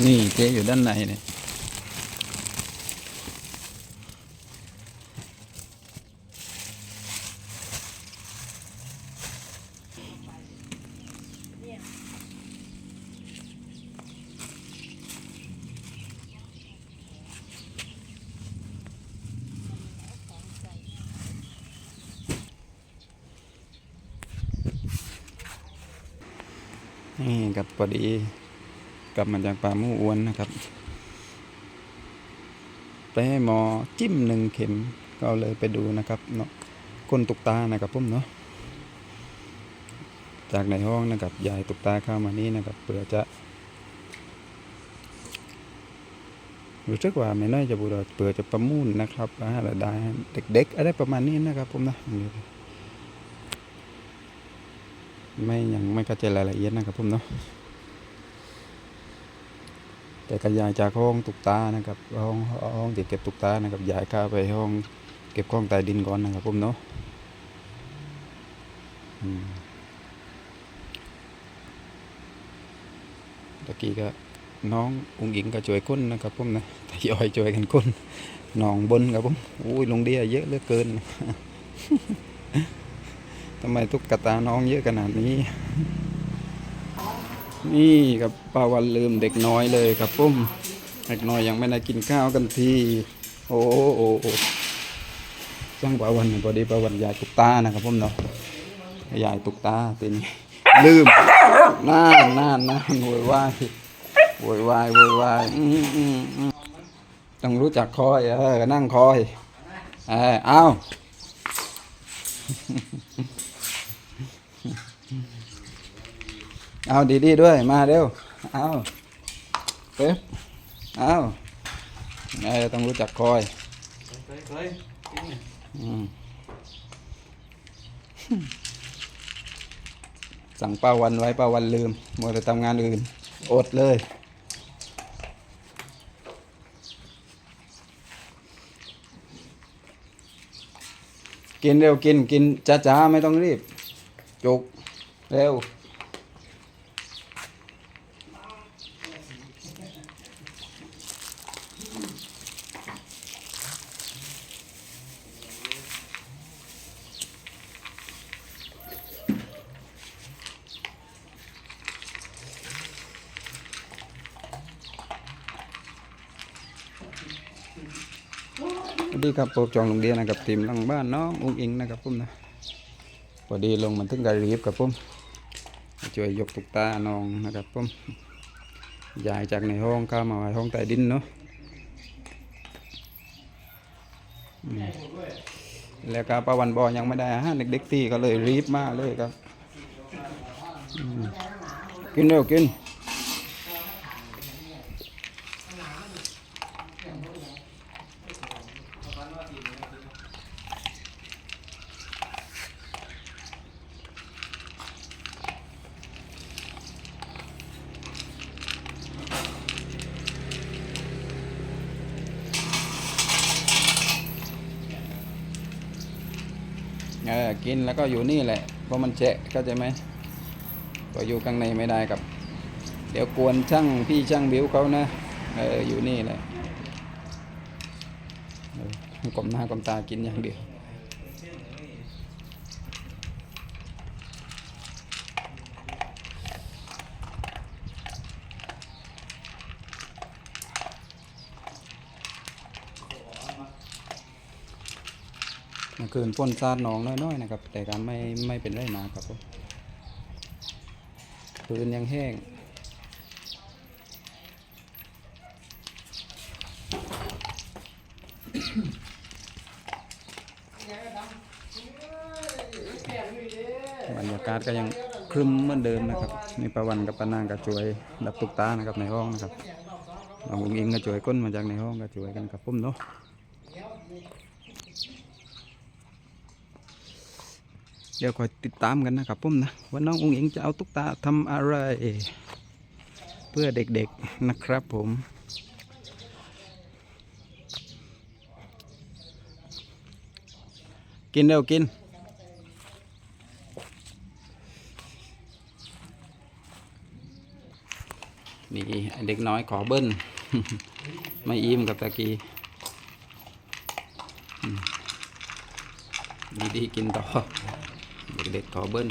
นี่เจ๊อยู่ด้านในเนี่ยนี่กับพอดี กลับมาจากป่ามู่อวนนะครับ ไปให้หมอจิ้มหนึ่งเข็มก็เลยไปดูนะครับเนาะคนตุกตานะครับผมเนาะจากในห้องนะครับยายตุกตาเข้ามานี่นะครับเพื่อจะรู้สึกว่าไม่น่าจะบูรเปิดจะประมูลนะครับหาราได้เด็กๆอะไรประมาณนี้นะครับผมนะไม่ยังไม่เข้าใจรายละเอียดนะครับผมเนาะ แต่ก็ย้ายจากห้องตุกตานะครับห้องห้องที่เก็บตุกตานะครับย้ายข้าไปห้องเก็บของใต้ดินก่อนนะครับผมเนาะอืมตะกี้ก็น้องอุ้งอิงก็ช่วยก้นนะครับผมนะทยอยช่วยกันก้นน้องบนครับผมอุ้ยลงเดียเยอะเหลือเกินทำไมทุกกตาน้องเยอะขนาดนี้ นี่ครับป้าวันลืมเด็กน้อยเลยครับปุ้มเด็กน้อยยังไม่ได้กินข้าวกันทีโอ้โหโอ้ช่างป้าวันพอดีป้าวันยายตุกตานะครับผมเนาะยายตุกตาทีนี้ลืมน่านน่านน่าโวยวายโวยวายโวยวายต้องรู้จักคอยเออนั่งคอยเออเอา เอาดีๆด้วยมาเร็ว เอาเป๊บเอาเออต้องรู้จักคอยเคยเคยกินเนี่ยอืมสั่งป้าวันไว้ป้าวันลืมมัวแต่ทำงานอื่น อดเลยกินเร็วกินกินจ้าๆไม่ต้องรีบจุกเร็ว ดีครับโปรจองโรงเรียนนะครับทีมหลังบ้านน้องอุ้งอิงนะครับผมนะพอดีลงมาถึงการรีบกับผมมช่วยยกตุกตาน้องนะครับผมย้ายจากในห้องเข้ามาห้องใต้ดินเนาะแล้วก็ประวันบอยังไม่ได้อาหารเด็กๆที่ก็เลยรีบมากเลยครับกินเร็วกิน ออกินแล้วก็อยู่นี่แหละ เพราะมันเจะเข้าใจไหมก็อยู่ข้างในไม่ได้ครับ เดี๋ยวกวนช่างพี่ช่างบิวเขานะเอออยู่นี่แหละกลมหน้ากลมตากินอย่างเดียว เมื่อคืนพ่นซาดหนองน้อยๆนะครับ แต่การไม่ไม่เป็นไรมากครับผมปืนยังแห้งบรรยากาศก็ยังครึมเหมือนเดิมนะครับนี่ประวันกับปานางก็ช่วย ดับตุกตานะครับในห้องนะครับน้องอุ๋งอิงก็ช่วยก้นมาจากในห้องก็ช่วยกันกับผมเนาะ ดี๋ยวคอยติดตามกันนะครับผมนะว่าน้องอุ๋งอิงจะเอาตุ๊กตาทำอะไร เพื่อเด็กๆนะครับผมกินเร็วกิน นี่เด็กน้อยขอเบิ้ลไม่อิ่มกับตะกี้ดีดีๆกินต่อ เด็กๆขอเบิ้ล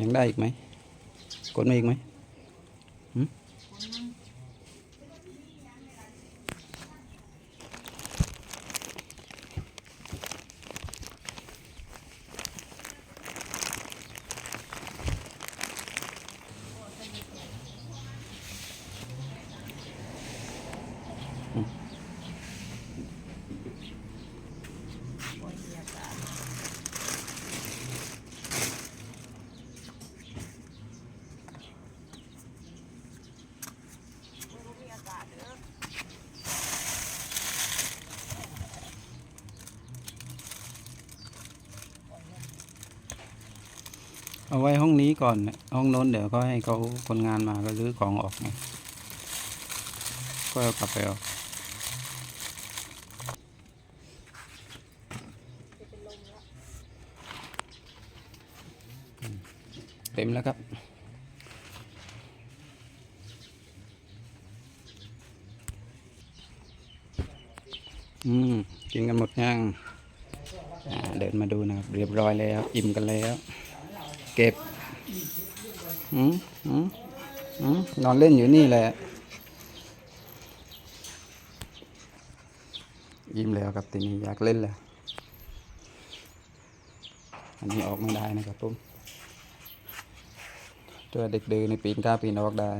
ยังได้อีกไหมกดมาอีกไหม เอาไว้ห้องนี้ก่อนนะห้องโน้นเดี๋ยวก็ให้เขาคนงานมาก็รื้อของออกไงก็เอากลับไปเอาอืมเต็มแล้วครับ อืม กินกันหมดยังเดินมาดูนะครับ เรียบร้อยแล้ว อิ่มกันแล้ว เก็บอืมอืมอืมนอนเล่นอยู่นี่แหละ ยิ้มแล้วครับทีนี้อยากเล่นแล้ว อันนี้ออกไม่ได้นะครับผมตัวเด็กดื้อในปีนก้าปีนออกได้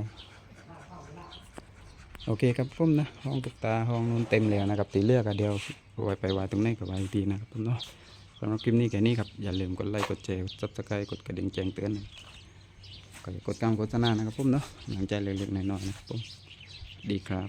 โอเคครับผมนะ ห้องตุกตาห้องนู้นเต็มแล้วนะครับตีเลือกอะเดียวไว้ไปไว้ตรงนี้กับไว้ทีนะครับผมเนาะ สำหรับคลิปนี้แค่นี้ครับ อย่าลืมกดไลค์ กดแชร์ กดซับสไครต์กดกระดิ่งแจ้งเตือนนะก็อย่ากดการโฆษณานะครับผมเนาะหลังใจเล็กๆน้อยๆนะครับผมดีครับ